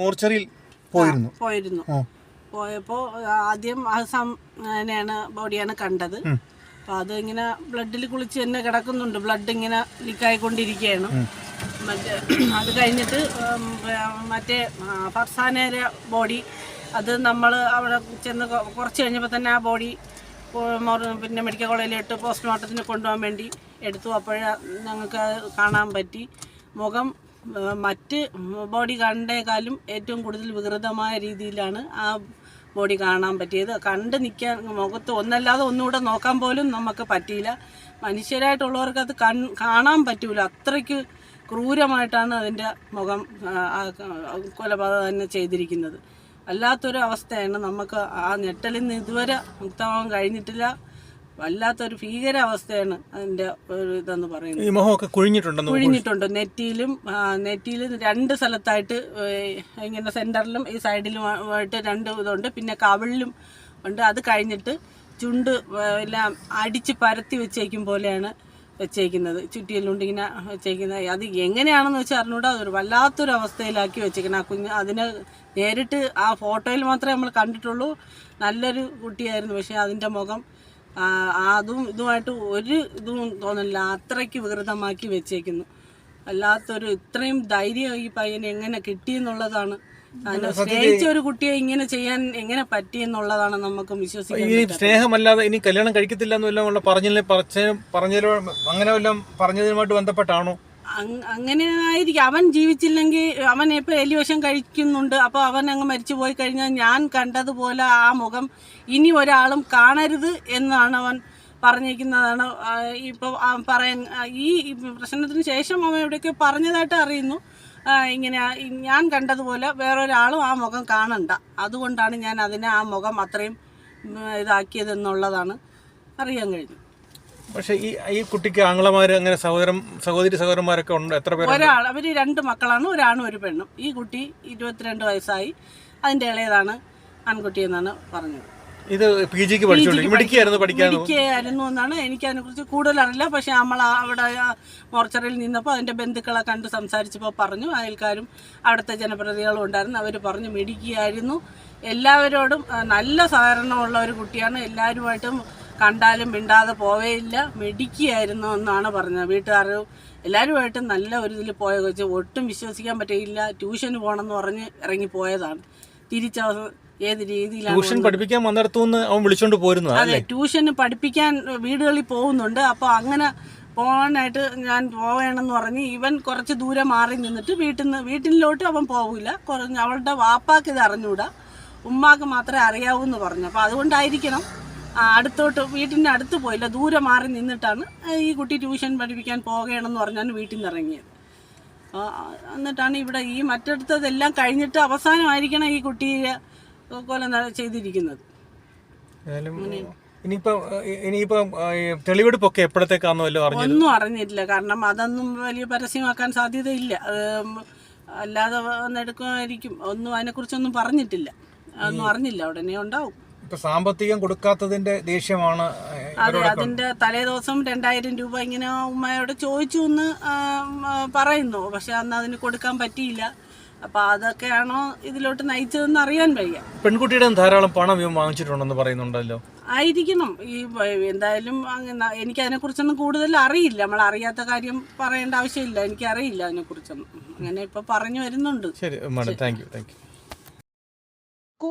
മോർച്ചറിയിൽ പോയിരുന്നു. പോയിരുന്നു. പോയപ്പോ പോയപ്പോൾ ആദ്യം ആ സം അങ്ങനെയാണ് ബോഡിയാണ് കണ്ടത്. അപ്പോൾ അത് ഇങ്ങനെ ബ്ലഡിൽ കുളിച്ച് തന്നെ കിടക്കുന്നുണ്ട്. ബ്ലഡ് ഇങ്ങനെ ലീക്കായിക്കൊണ്ടിരിക്കുകയാണ് മറ്റേ അത് കഴിഞ്ഞിട്ട് മറ്റേ ഫർസാനയുടെ ബോഡി അത് നമ്മൾ അവിടെ ചെന്ന് കുറച്ച് കഴിഞ്ഞപ്പോൾ തന്നെ ആ ബോഡി പിന്നെ മെഡിക്കൽ കോളേജിലിട്ട് പോസ്റ്റ്മോർട്ടത്തിന് കൊണ്ടുപോകാൻ വേണ്ടി എടുത്തു. അപ്പോഴേ ഞങ്ങൾക്ക് കാണാൻ പറ്റി. മുഖം മറ്റ് ബോഡി കണ്ടേക്കാളും ഏറ്റവും കൂടുതൽ വികൃതമായ രീതിയിലാണ് ആ ബോഡി കാണാൻ പറ്റിയത്. കണ്ട് നിൽക്കാൻ മുഖത്ത് ഒന്നല്ലാതെ ഒന്നുകൂടെ നോക്കാൻ പോലും നമുക്ക് പറ്റിയില്ല. മനുഷ്യരായിട്ടുള്ളവർക്ക് അത് കാണാൻ പറ്റൂല. അത്രയ്ക്ക് ക്രൂരമായിട്ടാണ് അതിന്റെ മുഖം കൊലപാതകം തന്നെ ചെയ്തിരിക്കുന്നത്. വല്ലാത്തൊരു അവസ്ഥയാണ് നമുക്ക് ആ ഞെട്ടലിൽ നിന്ന് ഇതുവരെ മുക്തമാകാൻ കഴിഞ്ഞിട്ടില്ല. വല്ലാത്തൊരു ഭീകരാവസ്ഥയാണ് അതിന്റെ ഒരു ഇതെന്ന് പറയുന്നത്. ഈ മുഖമൊക്കെ കുഴിഞ്ഞിട്ടുണ്ടെന്ന് കുഴിഞ്ഞിട്ടുണ്ട്. നെറ്റിയിലും നെറ്റിയിലും രണ്ട് സ്ഥലത്തായിട്ട് ഇങ്ങനെ സെന്ററിലും ഈ സൈഡിലും ആയിട്ട് രണ്ട് ഇതുണ്ട്. പിന്നെ കവിളിലും ഉണ്ട്. അത് കഴിഞ്ഞിട്ട് ചുണ്ട് എല്ലാം അടിച്ച് പരത്തി വെച്ചേക്കും പോലെയാണ് വെച്ചേക്കുന്നത്. ചുറ്റിയിലുണ്ട് ഇങ്ങനെ വെച്ചേക്കുന്നത് അത് എങ്ങനെയാണെന്ന് വെച്ചാൽ അറിഞ്ഞൂടാ. അതൊരു വല്ലാത്തൊരു അവസ്ഥയിലാക്കി വെച്ചേക്കുന്നത് ആ കുഞ്ഞ് അതിനെ നേരിട്ട് ആ ഫോട്ടോയിൽ മാത്രമേ നമ്മൾ കണ്ടിട്ടുള്ളൂ. നല്ലൊരു കുട്ടിയായിരുന്നു. പക്ഷേ അതിന്റെ മുഖം അതും ഇതുമായിട്ട് ഒരു ഇതും തോന്നില്ല അത്രയ്ക്ക് വികൃതമാക്കി വെച്ചേക്കുന്നു. അല്ലാത്തൊരു ഇത്രയും ധൈര്യം ഈ പയ്യന് എങ്ങനെ കിട്ടിയെന്നുള്ളതാണ്. സ്നേഹിച്ച ഒരു കുട്ടിയെ ഇങ്ങനെ ചെയ്യാൻ എങ്ങനെ പറ്റിയെന്നുള്ളതാണ് നമുക്ക് വിശ്വസിക്കുന്നത് സ്നേഹമല്ലാതെ ഇനി കല്യാണം കഴിക്കത്തില്ല എന്നെല്ലാം പറച്ച പറഞ്ഞതിലോ അങ്ങനെ വല്ലതും പറഞ്ഞതുമായിട്ട് ബന്ധപ്പെട്ടാണോ? അങ്ങനെ ആയിരിക്കും അവൻ ജീവിച്ചില്ലെങ്കിൽ അവൻ ഇപ്പൊ എലിവശം കഴിക്കുന്നുണ്ട്? അപ്പോൾ അവൻ അങ്ങ് മരിച്ചു പോയി കഴിഞ്ഞാൽ ഞാൻ കണ്ടതുപോലെ ആ മുഖം ഇനി ഒരാളും കാണരുത് എന്നാണ് അവൻ പറഞ്ഞിരിക്കുന്നതാണ്. ഇപ്പൊ പറയാൻ ഈ പ്രശ്നത്തിന് ശേഷം അവൻ എവിടെയൊക്കെ പറഞ്ഞതായിട്ട് അറിയുന്നു. ഇങ്ങനെ ഞാൻ കണ്ടതുപോലെ വേറൊരാളും ആ മുഖം കാണണ്ട. അതുകൊണ്ടാണ് ഞാൻ അതിനെ ആ മുഖം അത്രയും ഇതാക്കിയതെന്നുള്ളതാണ് അറിയാൻ കഴിഞ്ഞു പക്ഷെ ഈ ഈ കുട്ടിക്ക് ആംഗ്ലമാര് അങ്ങനെ സഹോദരൻ സഹോദരി സഹോദരന്മാരൊക്കെ ഉണ്ട്? എത്ര പേര് ഒരാൾ അവർ രണ്ട് മക്കളാണ് ഒരാണും ഒരു പെണ്ണും. ഈ കുട്ടി ഇരുപത്തിരണ്ട് വയസ്സായി. അതിന്റെ ഇളയതാണ് ആൺകുട്ടി എന്നാണ് പറഞ്ഞത്. ഇത് പി ജിക്ക് പഠിച്ചു മിടുക്കിയായിരുന്നു പഠിക്കാൻ മിടുക്കിയായിരുന്നു എന്നാണ് എനിക്ക് അതിനെക്കുറിച്ച് കൂടുതൽ അറിയില്ല പക്ഷെ നമ്മൾ അവിടെ മോർച്ചറിയിൽ നിന്നപ്പോൾ അതിന്റെ ബന്ധുക്കളെ കണ്ട് സംസാരിച്ചപ്പോൾ പറഞ്ഞു. അയൽക്കാരും അവിടുത്തെ ജനപ്രതിനിധികളും ഉണ്ടായിരുന്നു. അവർ പറഞ്ഞു മെഡിക്കുകയായിരുന്നു എല്ലാവരോടും നല്ല സഹകരണമുള്ള ഒരു കുട്ടിയാണ്. എല്ലാവരുമായിട്ടും കണ്ടാലും മിണ്ടാതെ പോവേയില്ല. മെഡിക്കുകയായിരുന്നു എന്നാണ് പറഞ്ഞത്. വീട്ടുകാരും എല്ലാവരുമായിട്ടും നല്ല ഒരു ഇതിൽ പോയ കൊച്ച്. ഒട്ടും വിശ്വസിക്കാൻ പറ്റിയില്ല. ട്യൂഷന് പോകണമെന്ന് പറഞ്ഞ് ഇറങ്ങി പോയതാണ്. തിരിച്ച ഏത് രീതിയിലാണ് ട്യൂഷൻ പഠിപ്പിക്കാൻ വന്നിടത്തുനിന്ന് അവൻ വിളിച്ചോണ്ട് പോരുന്നു അതെ അല്ലേ? ട്യൂഷന് പഠിപ്പിക്കാൻ വീടുകളിൽ പോകുന്നുണ്ട്. അപ്പോൾ അങ്ങനെ പോകാനായിട്ട് ഞാൻ പോവേണമെന്ന് പറഞ്ഞ് ഇവൻ കുറച്ച് ദൂരെ മാറി നിന്നിട്ട് വീട്ടിൽ നിന്ന് വീട്ടിലോട്ട് അവൻ പോകില്ല കുറഞ്ഞ് അവളുടെ വാപ്പാക്ക് ഇത് അറിഞ്ഞൂടാ. ഉമ്മാക്ക് മാത്രമേ അറിയാവൂ എന്ന് പറഞ്ഞു. അപ്പോൾ അതുകൊണ്ടായിരിക്കണം അടുത്തോട്ട് വീട്ടിന്റെ അടുത്ത് പോയില്ല ദൂരെ മാറി നിന്നിട്ടാണ് ഈ കുട്ടി ട്യൂഷൻ പഠിപ്പിക്കാൻ പോകണമെന്ന് പറഞ്ഞാണ് വീട്ടിൽ നിന്ന് ഇറങ്ങിയത്. എന്നിട്ടാണ് ഇവിടെ ഈ മറ്റടുത്തതെല്ലാം കഴിഞ്ഞിട്ട് അവസാനമായിരിക്കണം ഈ കുട്ടിയെ കൊല ചെയ്തിരിക്കുന്നത്. തെളിവെടുപ്പൊക്കെ എപ്പോഴത്തേക്കാണോ ഒന്നും അറിഞ്ഞിട്ടില്ല കാരണം അതൊന്നും വലിയ പരസ്യമാക്കാൻ സാധ്യതയില്ല. അല്ലാതെ വന്നെടുക്കുമായിരിക്കും. ഒന്നും അതിനെക്കുറിച്ചൊന്നും പറഞ്ഞിട്ടില്ല. ഒന്നും അറിഞ്ഞില്ല ഉടനെ ഉണ്ടാവും. സാമ്പത്തികം കൊടുക്കാത്തതിന്റെ ദേഷ്യമാണ് അതെ അതിന്റെ തലേദിവസം രണ്ടായിരം രൂപ ഇങ്ങനെ ഉമ്മയോട് ചോദിച്ചു എന്ന് പറയുന്നു. പക്ഷെ അന്ന് അതിന് കൊടുക്കാൻ പറ്റിയില്ല. അപ്പൊ അതൊക്കെയാണോ ഇതിലോട്ട് നയിച്ചതെന്ന് അറിയാൻ വയ്യ. പെൺകുട്ടിയുടെ ധാരാളം പണം വാങ്ങിച്ചിട്ടുണ്ടെന്ന് പറയുന്നുണ്ടല്ലോ. ആയിരിക്കണം. ഈ എന്തായാലും എനിക്ക് അതിനെ കുറിച്ചൊന്നും കൂടുതൽ അറിയില്ല. നമ്മൾ അറിയാത്ത കാര്യം പറയേണ്ട ആവശ്യമില്ല. എനിക്ക് അറിയില്ല അതിനെക്കുറിച്ചൊന്നും. അങ്ങനെ ഇപ്പൊ പറഞ്ഞു വരുന്നുണ്ട്. ശരി madam. Thank you thank you.